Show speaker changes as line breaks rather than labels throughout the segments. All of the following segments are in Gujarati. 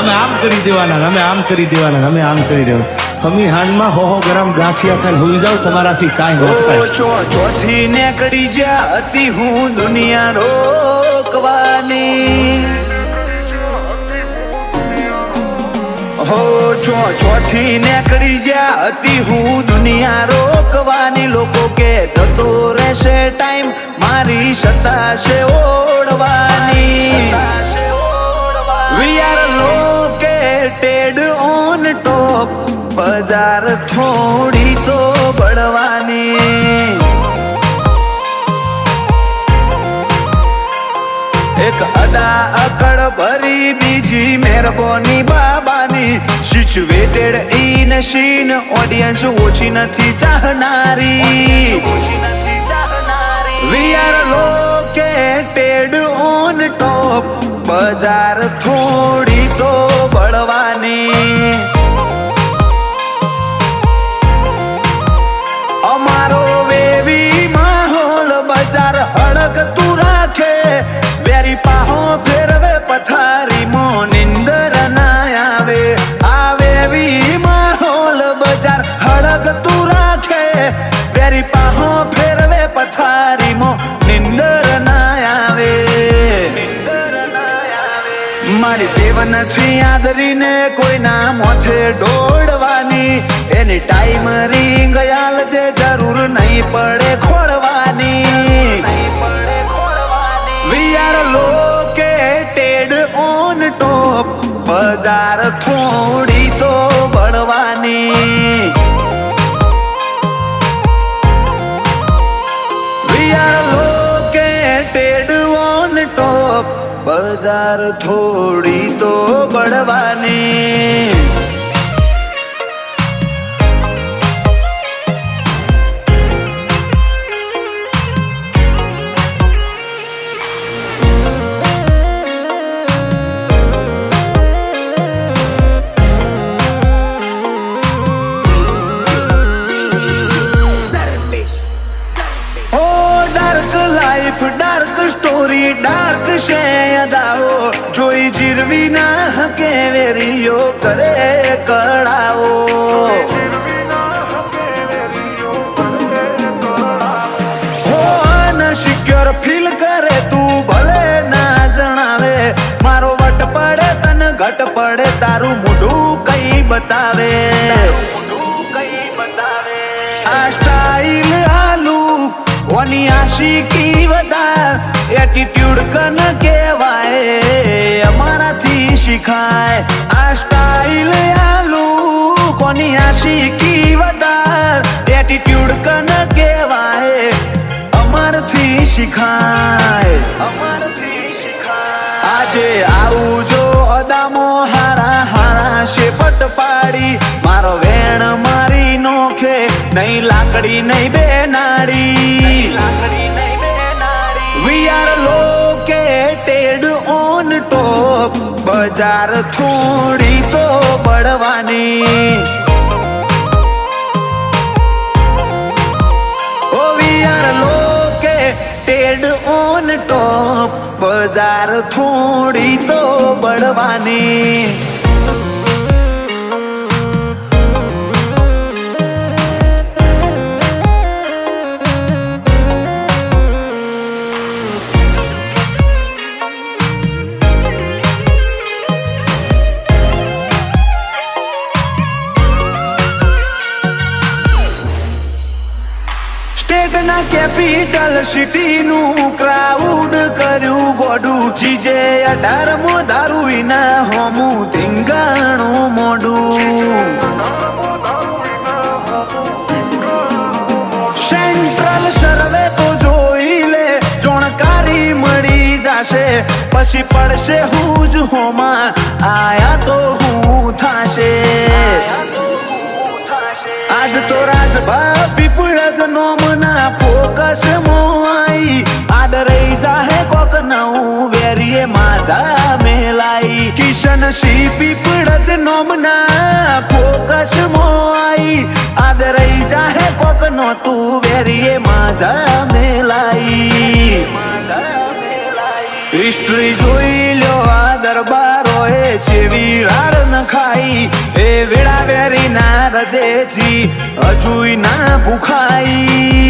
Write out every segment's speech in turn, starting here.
અમે આમ કરી દેવાના અમે આમ કરી દેવાના અમે આમ કરી દેવાના. તમે હાનમાં હો હો ગરમ ગાંઠિયા ખાઈને હોઈ જાવ તમારાથી કાંઈ ન
ચોથી ને કરી જા હતી હું દુનિયા રોકવાની. હો છો ચોથી કરી જા હતી હું દુનિયા રોકવાની. લોકો કે જતો રહેશે ટાઈમ મારી સત્તા છે ઓળવાની. બજાર થોડી તો બળવાની. એક અદા અકડ ભરી બીજી મેરબોની બાબાની. સિચ્યુએટેડ ઇન સીન ઓડિયન્સ ઓછી નથી ચાહનારી. We are located on top બજાર થોડી તો મારી ટેવ નથી આદરીને કોઈના મોથે દોડવાની. એની ટાઈમ રીંગ છે જરૂર નહીં પડે ખોળવાની. લોકેટેડ બજાર થોડી તો બળવાની. વી આર top બજાર થોડી તો બળવાની. સ્ટોરી ડાર્ક છે, અદાઓ. જોઈ જીરવી ના હકે વેરીઓ કરે કળાઓ. ફીલ કરે તું, ભલે ના જણાવે. મારો વટ પડે, તને ઘટ પડે, તારું મોઢું કઈ બતાવે? આ સ્ટાઈલ આલુ, ઓની આશિકી એટીટ્યુડ કન કહેવાય, અમારાથી શીખાય. આ સ્ટાઈલ આલુ કોની આશિકી વધાર? એટીટ્યુડ કન કહેવાય, અમારથી શીખાય. અમારથી શીખાય. આજે આવું જો અદામો હારા હારા શેપટ પાડી. મારો વેણ મારી નોખે, નહીં લાકડી નહીં બે લોકેટેડ ઓન ટોપ બજાર થોડી તો બળવાની. ટેડ ઓન ટોપ બજાર થોડી તો બળવાની. કેપિટલ સિટીનું ક્રાઉડ કર્યું ગોડું જીજે અઢારમો દારૂ વિના હોમું ધીંગાણું મોડું. સેન્ટ્રલ સર્વે તો જોઈ લે, જોણકારી મળી જાશે. પછી પડશે હું જ હોમાં. આયા નવું વેરીએ માજા મેલાઈ. કિશન પીપળ જ નોમના ફોકસ મોઈ આદરઈ જાહે કોક નો તું, વેરીએ માજા મેલાઈ. હિસ્ટ્રી જોઈ લો આ દરબારોએ ચેવી રાડ ન ખાઈ એ વેળા વેરી ના હૃદયથી હજુય ના ભૂખાઈ.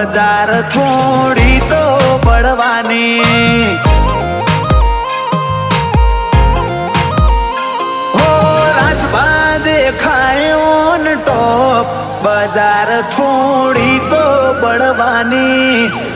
બજાર થોડી તો પડવાની. હો રાજભા દેખાયો ટોપ. બજાર થોડી તો બળવાની